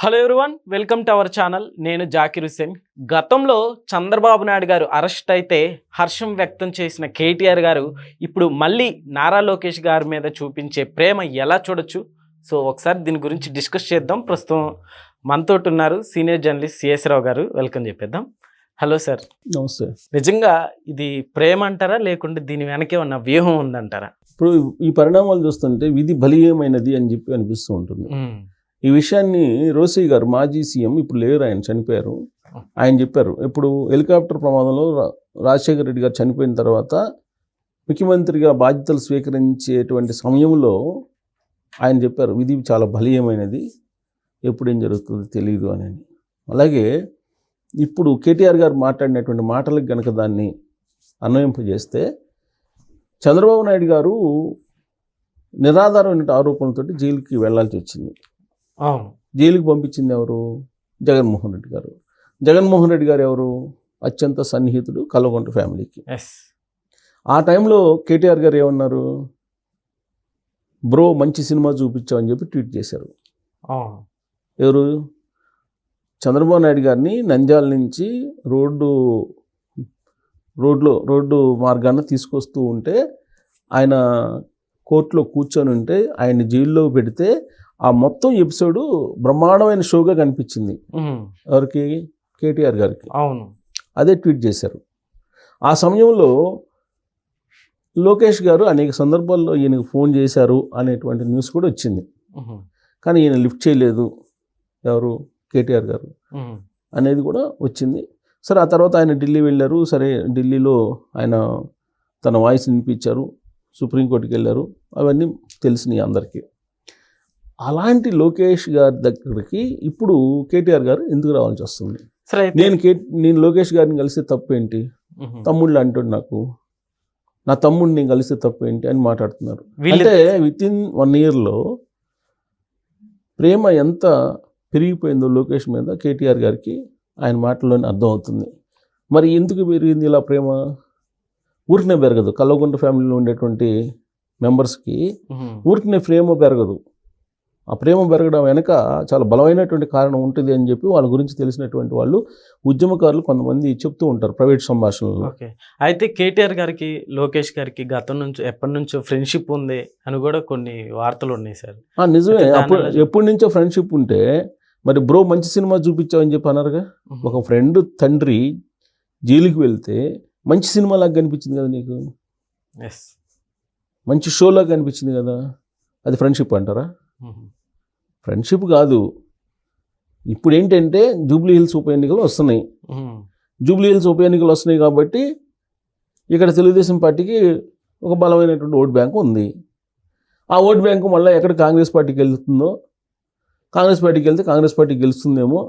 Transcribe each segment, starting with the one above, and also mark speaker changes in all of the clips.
Speaker 1: Hello everyone welcome to our channel నేను జాకిర్ హుసేన్ గతంలో చంద్రబాబు నాయుడు గారు అరెస్ట్ అయితే హర్షం వ్యక్తం చేసిన కేటీఆర్ గారు ఇప్పుడు మళ్ళీ నారా లోకేష్ గారి మీద చూపించే ప్రేమ ఎలా చూడొచ్చు? సో ఒకసారి దీని గురించి డిస్కస్ చేద్దాం. ప్రస్తుతం మనతో ఉన్నారు సీనియర్ జర్నలిస్ట్ సిఎస్ రావు గారు. వెల్కమ్ చెప్పేద్దాం. హలో సార్
Speaker 2: నమస్తే.
Speaker 1: నిజంగా ఇది ప్రేమ అంటారా? లేకుంటే దీని వెనకే ఉన్న వ్యూహం ఉందంటారా?
Speaker 2: ఇప్పుడు ఈ పరిణామాలు చూస్తుంటే విధి బలీయమైనది అని చెప్పి అనిపిస్తూ ఉంటుంది. ఈ విషయాన్ని రోసీ గారు మాజీ సీఎం ఇప్పుడు లేరు ఆయన చనిపోయారు. ఆయన చెప్పారు ఇప్పుడు హెలికాప్టర్ ప్రమాదంలో రా- రాజశేఖర రెడ్డి గారు చనిపోయిన తర్వాత ముఖ్యమంత్రిగా బాధ్యతలు స్వీకరించేటువంటి సమయంలో ఆయన చెప్పారు విధి చాలా బలీయమైనది ఎప్పుడు ఏం జరుగుతుందో తెలియదు అని. అలాగే ఇప్పుడు కేటీఆర్ గారు మాట్లాడినటువంటి మాటలకు గనక దాన్ని అన్వయింపజేస్తే చంద్రబాబు నాయుడు గారు నిరాధారమైన ఆరోపణలతో జైలుకి వెళ్ళాల్సి వచ్చింది. జైలుకి పంపించింది ఎవరు? జగన్మోహన్ రెడ్డి గారు. జగన్మోహన్ రెడ్డి గారు ఎవరు? అత్యంత సన్నిహితుడు కల్వకుంట ఫ్యామిలీకి.
Speaker 1: ఎస్
Speaker 2: ఆ టైంలో కేటీఆర్ గారు ఏమన్నారు? బ్రో మంచి సినిమా చూపించామని చెప్పి ట్వీట్ చేశారు. ఎవరు? చంద్రబాబు నాయుడు గారిని నంద్యాల నుంచి రోడ్డు రోడ్లో రోడ్డు మార్గాన తీసుకొస్తూ ఉంటే ఆయన కోర్టులో కూర్చొని ఉంటే ఆయన జైల్లో పెడితే ఆ మొత్తం ఎపిసోడు బ్రహ్మాండమైన షోగా కనిపించింది. ఎవరికి? కేటీఆర్ గారికి.
Speaker 1: అవును.
Speaker 2: అదే ట్వీట్ చేశారు. ఆ సమయంలో లోకేష్ గారు అనేక సందర్భాల్లో ఈయనకు ఫోన్ చేశారు అనేటువంటి న్యూస్ కూడా వచ్చింది. కానీ ఈయన లిఫ్ట్ చేయలేదు. ఎవరు? కేటీఆర్ గారు అనేది కూడా వచ్చింది. సరే ఆ తర్వాత ఆయన ఢిల్లీ వెళ్ళారు. సరే ఢిల్లీలో ఆయన తన వాయిస్ వినిపించారు. సుప్రీంకోర్టుకి వెళ్ళారు. అవన్నీ తెలిసినాయి అందరికీ. అలాంటి లోకేష్ గారి దగ్గరికి ఇప్పుడు కేటీఆర్ గారు ఎందుకు రావాల్సి వస్తుంది? నేను కే నేను లోకేష్ గారిని కలిస్తే తప్పేంటి తమ్ముళ్ళు అంటాడు నాకు. నా తమ్ముడిని నేను కలిస్తే తప్పేంటి అని మాట్లాడుతున్నారు. అంటే విత్ ఇన్ వన్ ఇయర్లో ప్రేమ ఎంత పెరిగిపోయిందో లోకేష్ మీద కేటీఆర్ గారికి ఆయన మాటల్లోనే అర్థమవుతుంది. మరి ఎందుకు పెరిగింది ఇలా ప్రేమ? ఊరికనే పెరగదు. కల్లకుంట ఫ్యామిలీలో ఉండేటువంటి మెంబర్స్కి ఊరికనే ప్రేమ పెరగదు. ఆ ప్రేమ పెరగడం వెనక చాలా బలమైనటువంటి కారణం ఉంటుంది అని చెప్పి వాళ్ళ గురించి తెలిసినటువంటి వాళ్ళు ఉద్యమకారులు కొంతమంది చెప్తూ ఉంటారు ప్రైవేట్ సంభాషణలో
Speaker 1: ఓకే. అయితే కేటీఆర్ గారికి లోకేష్ గారికి గతం నుంచి ఎప్పటి నుంచో ఫ్రెండ్షిప్ ఉంది అని కూడా కొన్ని వార్తలు ఉన్నాయి సార్.
Speaker 2: నిజమే. అప్పుడు ఎప్పటి నుంచో ఫ్రెండ్షిప్ ఉంటే మరి బ్రో మంచి సినిమా చూపించావని చెప్పి అన్నారుగా? ఒక ఫ్రెండ్ తండ్రి జైలుకి వెళ్తే మంచి సినిమా లాగా కనిపించింది కదా నీకు?
Speaker 1: ఎస్.
Speaker 2: మంచి షో లాగా కనిపించింది కదా? అది ఫ్రెండ్షిప్ అంటారా? ఫ్రెండ్షిప్ కాదు. ఇప్పుడు ఏంటంటే జూబ్లీ హిల్స్ ఉప ఎన్నికలు వస్తున్నాయి. జూబ్లీ హిల్స్ ఉప ఎన్నికలు వస్తున్నాయి కాబట్టి ఇక్కడ తెలుగుదేశం పార్టీకి ఒక బలమైనటువంటి ఓట్ బ్యాంక్ ఉంది. ఆ ఓట్ బ్యాంకు మళ్ళీ ఎక్కడ కాంగ్రెస్ పార్టీకి వెళ్తుందో కాంగ్రెస్ పార్టీకి వెళ్తే కాంగ్రెస్ పార్టీ గెలుస్తుందేమో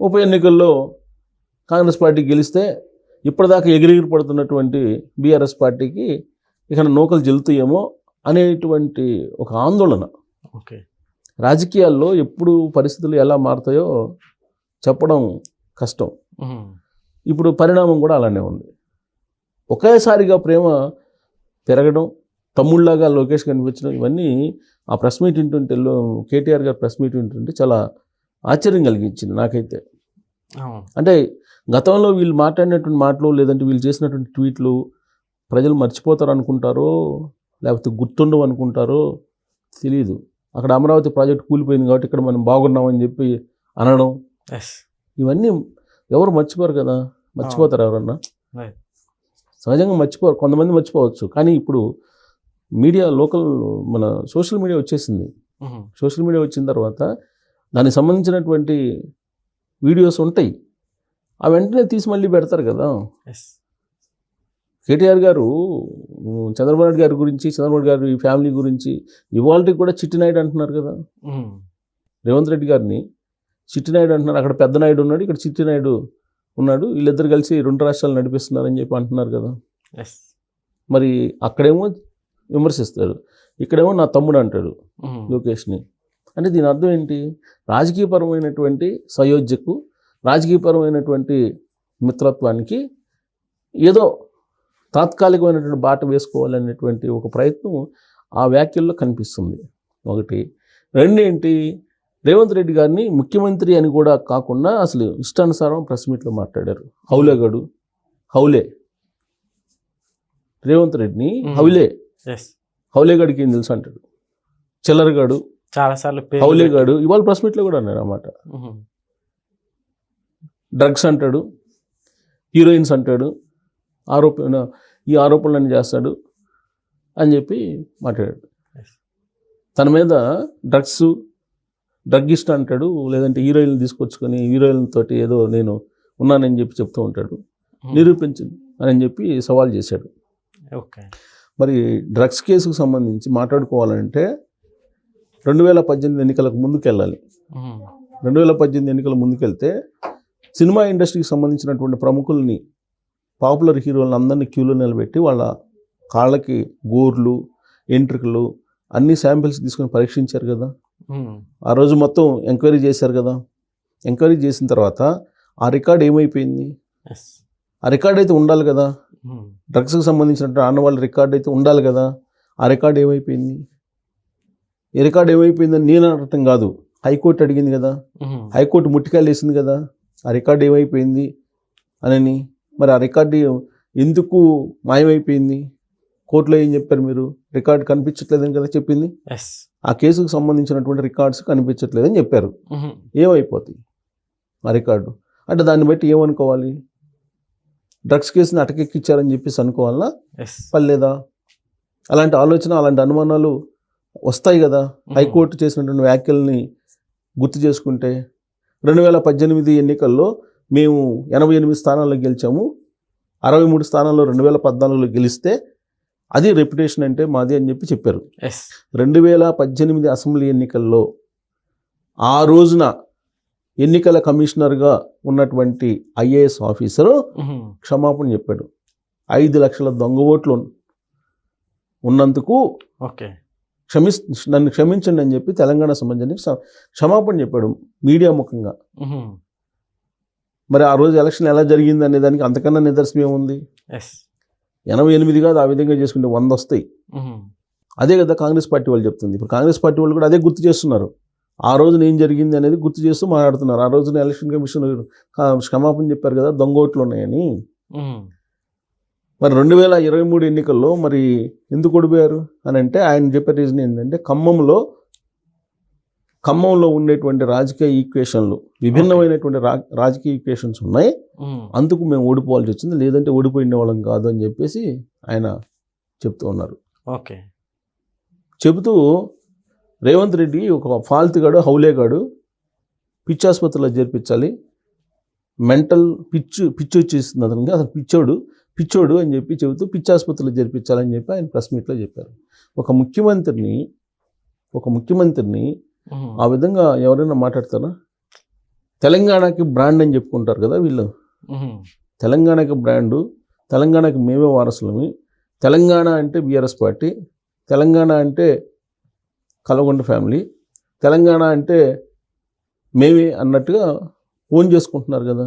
Speaker 2: ఉప ఎన్నికల్లో కాంగ్రెస్ పార్టీ గెలిస్తే ఇప్పటిదాకా ఎగిరెగిరి పడుతున్నటువంటి బీఆర్ఎస్ పార్టీకి ఇక నూకలు జల్లుతాయేమో అనేటువంటి ఒక ఆందోళన.
Speaker 1: ఓకే.
Speaker 2: రాజకీయాల్లో ఎప్పుడు పరిస్థితులు ఎలా మారుతాయో చెప్పడం కష్టం. ఇప్పుడు పరిణామం కూడా అలానే ఉంది. ఒకేసారిగా ప్రేమ పెరగడం తమ్ముళ్ళలాగా లోకేష్ కనిపించడం ఇవన్నీ ఆ ప్రెస్ మీట్ వింటుంటే కేటీఆర్ గారు ప్రెస్ మీట్ వింటుంటే చాలా ఆశ్చర్యం కలిగించింది నాకైతే. అంటే గతంలో వీళ్ళు మాట్లాడినటువంటి మాటలు లేదంటే వీళ్ళు చేసినటువంటి ట్వీట్లు ప్రజలు మర్చిపోతారు అనుకుంటారో లేకపోతే గుర్తుండవు అనుకుంటారో తెలియదు అక్కడ అమరావతి ప్రాజెక్ట్ కూలిపోయింది కాబట్టి ఇక్కడ మనం బాగున్నామని చెప్పి అనడం. ఇవన్నీ ఎవరు మర్చిపోరు కదా? మర్చిపోతారు ఎవరన్నా?
Speaker 1: Right.
Speaker 2: సహజంగా మర్చిపోరు. కొంతమంది మర్చిపోవచ్చు. కానీ ఇప్పుడు మీడియా లోకల్ మన సోషల్ మీడియా వచ్చేసింది. సోషల్ మీడియా వచ్చిన తర్వాత దానికి సంబంధించినటువంటి వీడియోస్ ఉంటాయి. ఆ వెంటనే తీసి మళ్ళీ పెడతారు కదా? కేటీఆర్ గారు చంద్రబాబు నాయుడు గారి గురించి చంద్రబాబు గారి ఫ్యామిలీ గురించి ఇవాళకి కూడా చిట్టినాయుడు అంటున్నారు కదా. రేవంత్ రెడ్డి గారిని చిట్టినాయుడు అంటున్నారు. అక్కడ పెద్ద నాయుడు ఉన్నాడు ఇక్కడ చిట్టినాయుడు ఉన్నాడు. వీళ్ళిద్దరు కలిసి రెండు రాష్ట్రాలు నడిపిస్తున్నారని చెప్పి అంటున్నారు కదా.
Speaker 1: ఎస్
Speaker 2: మరి అక్కడేమో విమర్శిస్తాడు ఇక్కడేమో నా తమ్ముడు అంటాడు లోకేష్ని. అంటే దీని అర్థం ఏంటి? రాజకీయపరమైనటువంటి సయోధ్యకు రాజకీయపరమైనటువంటి మిత్రత్వానికి ఏదో తాత్కాలికమైనటువంటి బాట వేసుకోవాలనేటువంటి ఒక ప్రయత్నం ఆ వ్యాఖ్యల్లో కనిపిస్తుంది. ఒకటి. రెండు ఏంటి? రేవంత్ రెడ్డి గారిని ముఖ్యమంత్రి అని కూడా కాకుండా అసలు ఇష్టానుసారం ప్రెస్ మీట్లో మాట్లాడారు. హౌలేగాడు హౌలే. రేవంత్ రెడ్డిని. హౌలే. హౌలేగాడికి ఏం తెలుసు అంటాడు? చిల్లరగాడు
Speaker 1: చాలా సార్లు
Speaker 2: హౌలేగాడు ఇవాళ ప్రెస్ మీట్లో కూడా అన్నాడు అన్నమాట డ్రగ్స్ అంటాడు. హీరోయిన్స్ అంటాడు. ఆరోపణ ఈ ఆరోపణలన్నీ చేస్తాడు అని చెప్పి మాట్లాడాడు. తన మీద డ్రగ్స్ డ్రగ్గిస్ట్ అంటాడు లేదంటే హీరోయిన్లు తీసుకొచ్చుకొని హీరోయిన్ తోటి ఏదో నేను ఉన్నానని చెప్పి చెప్తూ ఉంటాడు. నిరూపించు అని చెప్పి సవాల్ చేశాడు.
Speaker 1: ఓకే.
Speaker 2: మరి డ్రగ్స్ కేసుకు సంబంధించి మాట్లాడుకోవాలంటే రెండు వేల పద్దెనిమిది ఎన్నికలకు ముందుకెళ్ళాలి. రెండు వేల పద్దెనిమిది ఎన్నికల ముందుకెళ్తే సినిమా ఇండస్ట్రీకి సంబంధించినటువంటి ప్రముఖుల్ని పాపులర్ హీరోలను అందరినీ క్యూలో నిలబెట్టి వాళ్ళ కాళ్ళకి గోర్లు ఎంట్రుకలు అన్ని శాంపిల్స్ తీసుకొని పరీక్షించారు కదా. ఆ రోజు మొత్తం ఎంక్వైరీ చేశారు కదా. ఎంక్వైరీ చేసిన తర్వాత ఆ రికార్డ్ ఏమైపోయింది? ఆ రికార్డ్ అయితే ఉండాలి కదా. డ్రగ్స్కి సంబంధించినటువంటి ఆనవాళ్ళ రికార్డ్ అయితే ఉండాలి కదా. ఆ రికార్డ్ ఏమైపోయింది? ఈ రికార్డ్ ఏమైపోయిందని నేను అనటం కాదు. హైకోర్టు అడిగింది కదా. హైకోర్టు ముట్టికాయలు వేసింది కదా. ఆ రికార్డు ఏమైపోయింది? అనని మరి ఆ రికార్డు ఎందుకు మాయమైపోయింది? కోర్టులో ఏం చెప్పారు మీరు? రికార్డు కనిపించట్లేదని కదా చెప్పింది? ఆ కేసుకు సంబంధించినటువంటి రికార్డ్స్ కనిపించట్లేదని చెప్పారు. ఏమైపోతాయి ఆ రికార్డు? అంటే దాన్ని బట్టి ఏమనుకోవాలి? డ్రగ్స్ కేసుని అటకెక్కిచ్చారని చెప్పేసి అనుకోవాలా పర్లేదా? అలాంటి ఆలోచన అలాంటి అనుమానాలు వస్తాయి కదా? హైకోర్టు చేసినటువంటి వ్యాఖ్యల్ని గుర్తు చేసుకుంటే రెండు వేల పద్దెనిమిది ఎన్నికల్లో మేము ఎనభై ఎనిమిది స్థానాల్లో గెలిచాము. అరవై మూడు స్థానాల్లో రెండు వేల పద్నాలుగులో గెలిస్తే అది రెప్యుటేషన్ అంటే మాది అని చెప్పి చెప్పారు. రెండు వేల పద్దెనిమిది అసెంబ్లీ ఎన్నికల్లో ఆ రోజున ఎన్నికల కమిషనర్గా ఉన్నటువంటి ఐఏఎస్ ఆఫీసరు క్షమాపణ చెప్పాడు. ఐదు లక్షల దొంగ ఓట్లు ఉన్నందుకు
Speaker 1: ఓకే.
Speaker 2: క్షమిస్ నన్ను క్షమించండి అని చెప్పి తెలంగాణ సంబంధించి క్ష- క్షమాపణ చెప్పాడు మీడియా ముఖంగా. మరి ఆ రోజు ఎలక్షన్ ఎలా జరిగింది అనే దానికి అంతకన్నా నిదర్శనం ఏముంది? ఎనభై ఎనిమిది కాదు ఆ విధంగా చేసుకుంటే వంద వస్తాయి. అదే కదా కాంగ్రెస్ పార్టీ వాళ్ళు చెప్తుంది. ఇప్పుడు కాంగ్రెస్ పార్టీ వాళ్ళు కూడా అదే గుర్తు చేస్తున్నారు. ఆ రోజున ఏం జరిగింది అనేది గుర్తు చేస్తూ మాట్లాడుతున్నారు. ఆ రోజున ఎలక్షన్ కమిషన్ క్షమాపణ చెప్పారు కదా దొంగ ఓట్లు ఉన్నాయని. మరి రెండు వేల ఇరవై మూడు ఎన్నికల్లో మరి ఎందుకు ఓడిపోయారు అని అంటే ఆయన చెప్పే రీజన్ ఏంటంటే ఖమ్మంలో ఖమ్మంలో ఉండేటువంటి రాజకీయ ఈక్వేషన్లు విభిన్నమైనటువంటి రా రాజకీయ ఈక్వేషన్స్ ఉన్నాయి. అందుకు మేము ఓడిపోవాల్సి వచ్చింది. లేదంటే ఓడిపోయిన వాళ్ళం కాదు అని చెప్పేసి ఆయన చెప్తూ ఉన్నారు.
Speaker 1: ఓకే.
Speaker 2: చెబుతూ రేవంత్ రెడ్డి ఒక ఫాల్తుగాడు హౌలేగాడు పిచ్చి ఆసుపత్రిలో చేర్పించాలి. మెంటల్ పిచ్చు పిచ్చి వచ్చేసింది అతనికి. అతను పిచ్చోడు పిచ్చోడు అని చెప్పి చెబుతూ పిచ్చి ఆసుపత్రిలో చేర్పించాలని చెప్పి ఆయన ప్రెస్ మీట్లో చెప్పారు. ఒక ముఖ్యమంత్రిని ఒక ముఖ్యమంత్రిని ఆ విధంగా ఎవరైనా మాట్లాడతారా? తెలంగాణకి బ్రాండ్ అని చెప్పుకుంటారు కదా వీళ్ళు. తెలంగాణకి బ్రాండు తెలంగాణకి మేమే వారసులమి. తెలంగాణ అంటే బీఆర్ఎస్ పార్టీ తెలంగాణ అంటే కలగొండ ఫ్యామిలీ తెలంగాణ అంటే మేమే అన్నట్టుగా ఓన్ చేసుకుంటున్నారు కదా.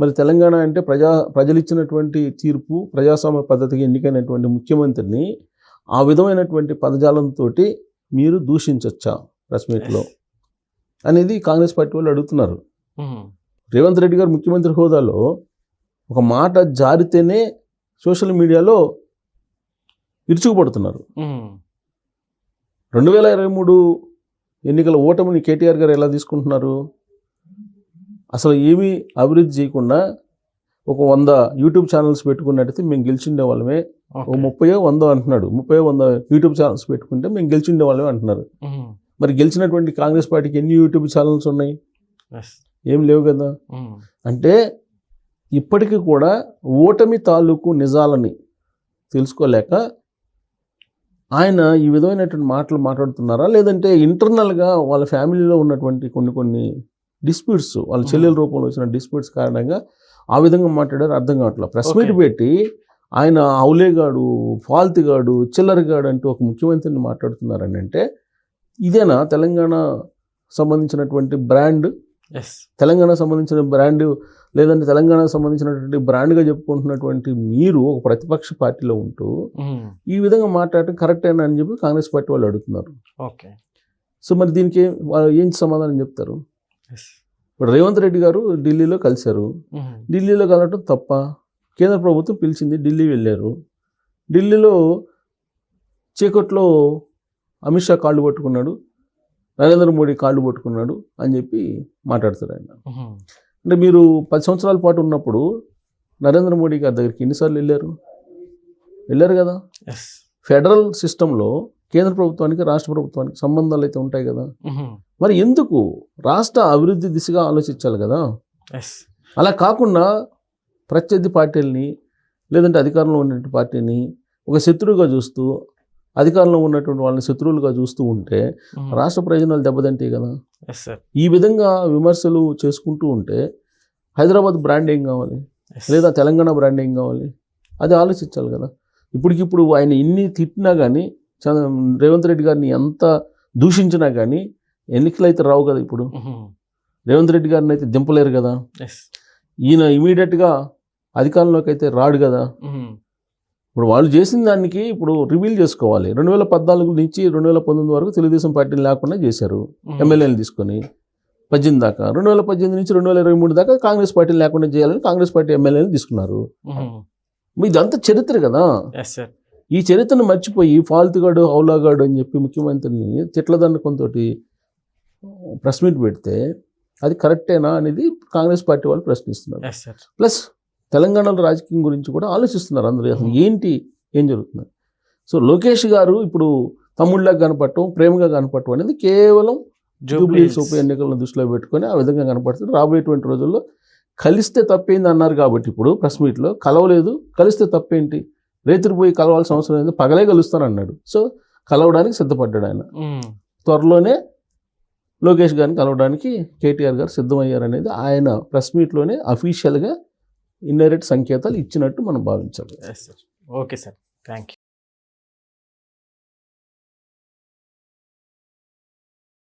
Speaker 2: మరి తెలంగాణ అంటే ప్రజా ప్రజలు ఇచ్చినటువంటి తీర్పు ప్రజాస్వామ్య పద్ధతికి ఎన్నికైనటువంటి ముఖ్యమంత్రిని ఆ విధమైనటువంటి పదజాలంతో మీరు దూషించవచ్చా ప్రెస్ మీట్లో అనేది కాంగ్రెస్ పార్టీ వాళ్ళు అడుగుతున్నారు. రేవంత్ రెడ్డి గారు ముఖ్యమంత్రి హోదాలో ఒక మాట జారితేనే సోషల్ మీడియాలో విరుచుకుపడుతున్నారు రెండు వేల ఇరవై మూడు ఎన్నికల ఓటమిని కేటీఆర్ గారు ఎలా తీసుకుంటున్నారు? అసలు ఏమీ అభివృద్ధి చేయకుండా ఒక వంద యూట్యూబ్ ఛానల్స్ పెట్టుకున్నట్టయితే మేము గెలిచిండే వాళ్ళమే. ఓ ముప్పయో వందో అంటున్నాడు. ముప్పయో వంద యూట్యూబ్ ఛానల్స్ పెట్టుకుంటే మేము గెలిచిండే వాళ్ళమే అంటున్నారు. మరి గెలిచినటువంటి కాంగ్రెస్ పార్టీకి ఎన్ని యూట్యూబ్ ఛానల్స్ ఉన్నాయి? ఏం లేవు కదా. అంటే ఇప్పటికీ కూడా ఓటమి తాలూకు నిజాలని తెలుసుకోలేక ఆయన ఈ విధమైనటువంటి మాటలు మాట్లాడుతున్నారా? లేదంటే ఇంటర్నల్గా వాళ్ళ ఫ్యామిలీలో ఉన్నటువంటి కొన్ని కొన్ని డిస్ప్యూట్స్ వాళ్ళ చెల్లెల రూపంలో వచ్చిన డిస్ప్యూట్స్ కారణంగా ఆ విధంగా మాట్లాడారు అర్థం కావట్లేదు ప్రెస్ మీట్. పెట్టి ఆయన అవులేగాడు ఫాల్తుగాడు చిల్లరగాడు అంటూ ఒక ముఖ్యమంత్రిని మాట్లాడుతున్నారని అంటే ఇదేనా తెలంగాణ సంబంధించినటువంటి బ్రాండ్?
Speaker 1: ఎస్
Speaker 2: తెలంగాణ సంబంధించిన బ్రాండ్ లేదంటే తెలంగాణకు సంబంధించినటువంటి బ్రాండ్గా చెప్పుకుంటున్నటువంటి మీరు ఒక ప్రతిపక్ష పార్టీలో ఉంటూ ఈ విధంగా మాట్లాడటం కరెక్టేనా అని చెప్పి కాంగ్రెస్ పార్టీ వాళ్ళు అడుగుతున్నారు.
Speaker 1: ఓకే.
Speaker 2: సో మరి దీనికి ఏం సమాధానం చెప్తారు? ఇప్పుడు రేవంత్ రెడ్డి గారు ఢిల్లీలో కలిశారు. ఢిల్లీలో కలవటం తప్ప కేంద్ర ప్రభుత్వం పిలిచింది ఢిల్లీ వెళ్ళారు. ఢిల్లీలో చీకట్లో అమిత్ షా కాళ్ళు పట్టుకున్నాడు నరేంద్ర మోడీ కాళ్ళు పట్టుకున్నాడు అని చెప్పి మాట్లాడతారు ఆయన. అంటే మీరు పది సంవత్సరాల పాటు ఉన్నప్పుడు నరేంద్ర మోడీ గారి దగ్గరికి ఎన్నిసార్లు వెళ్ళారు? వెళ్ళారు కదా? ఫెడరల్ సిస్టంలో కేంద్ర ప్రభుత్వానికి రాష్ట్ర ప్రభుత్వానికి సంబంధాలు అయితే ఉంటాయి కదా? మరి ఎందుకు? రాష్ట్ర అభివృద్ధి దిశగా ఆలోచించాలి కదా? అలా కాకుండా ప్రత్యర్థి పార్టీలని లేదంటే అధికారంలో ఉన్నటువంటి పార్టీని ఒక శత్రువుగా చూస్తూ అధికారంలో ఉన్నటువంటి వాళ్ళని శత్రువులుగా చూస్తూ ఉంటే రాష్ట్ర ప్రయోజనాలు దెబ్బతింటాయి కదా. ఈ విధంగా విమర్శలు చేసుకుంటూ ఉంటే హైదరాబాద్ బ్రాండ్ ఏం కావాలి? లేదా తెలంగాణ బ్రాండ్ ఏం కావాలి? అది ఆలోచించాలి కదా. ఇప్పటికిప్పుడు ఆయన ఇన్ని తిట్టినా కానీ రేవంత్ రెడ్డి గారిని ఎంత దూషించినా కానీ ఎన్నికలు అయితే రావు కదా ఇప్పుడు. రేవంత్ రెడ్డి గారిని అయితే దింపలేరు కదా. ఈయన ఇమీడియట్గా అధికారంలోకి అయితే రాడు కదా. ఇప్పుడు వాళ్ళు చేసిన దానికి ఇప్పుడు రివీల్ చేసుకోవాలి. రెండు వేల పద్నాలుగు నుంచి రెండు వేల పంతొమ్మిది వరకు తెలుగుదేశం పార్టీని లేకుండా చేశారు. ఎమ్మెల్యేలు తీసుకొని పద్దెనిమిది దాకా. రెండు వేల పద్దెనిమిది నుంచి రెండు వేల ఇరవై మూడు దాకా కాంగ్రెస్ పార్టీని లేకుండా చేయాలని కాంగ్రెస్ పార్టీ ఎమ్మెల్యేలు తీసుకున్నారు. ఇదంతా చరిత్ర కదా. ఈ చరిత్రను మర్చిపోయి ఫాల్తుగాడు హౌలాగాడు అని చెప్పి ముఖ్యమంత్రిని తిట్లదండకంతోటి ప్రెస్ మీట్ పెడితే అది కరెక్టేనా అనేది కాంగ్రెస్ పార్టీ వాళ్ళు ప్రశ్నిస్తున్నారు. ప్లస్ తెలంగాణలో రాజకీయం గురించి కూడా ఆలోచిస్తున్నారు అందరూ. అసలు ఏంటి ఏం జరుగుతుంది? సో లోకేష్ గారు ఇప్పుడు తమ్ముళ్ళగా కనపడటం ప్రేమగా కనపడటం అనేది కేవలం జూబ్లీస్. ఉప ఎన్నికలను దృష్టిలో పెట్టుకొని ఆ విధంగా కనపడుతుంది. రాబోయేటువంటి రోజుల్లో కలిస్తే తప్పేంది అన్నారు కాబట్టి ఇప్పుడు ప్రెస్ మీట్లో కలవలేదు. కలిస్తే తప్పేంటి? రేతురు పోయి కలవాల్సిన అవసరం లేదు. పగలే కలుస్తాను అన్నాడు. సో కలవడానికి సిద్ధపడ్డాడు ఆయన. త్వరలోనే లోకేష్ గారిని కలవడానికి కేటీఆర్ గారు సిద్ధమయ్యారనేది ఆయన ప్రెస్ మీట్లోనే అఫీషియల్గా ఇండైరెక్ట్ సంకేతాలు ఇచ్చినట్టు మనం భావించాలి.
Speaker 1: Okay sir thank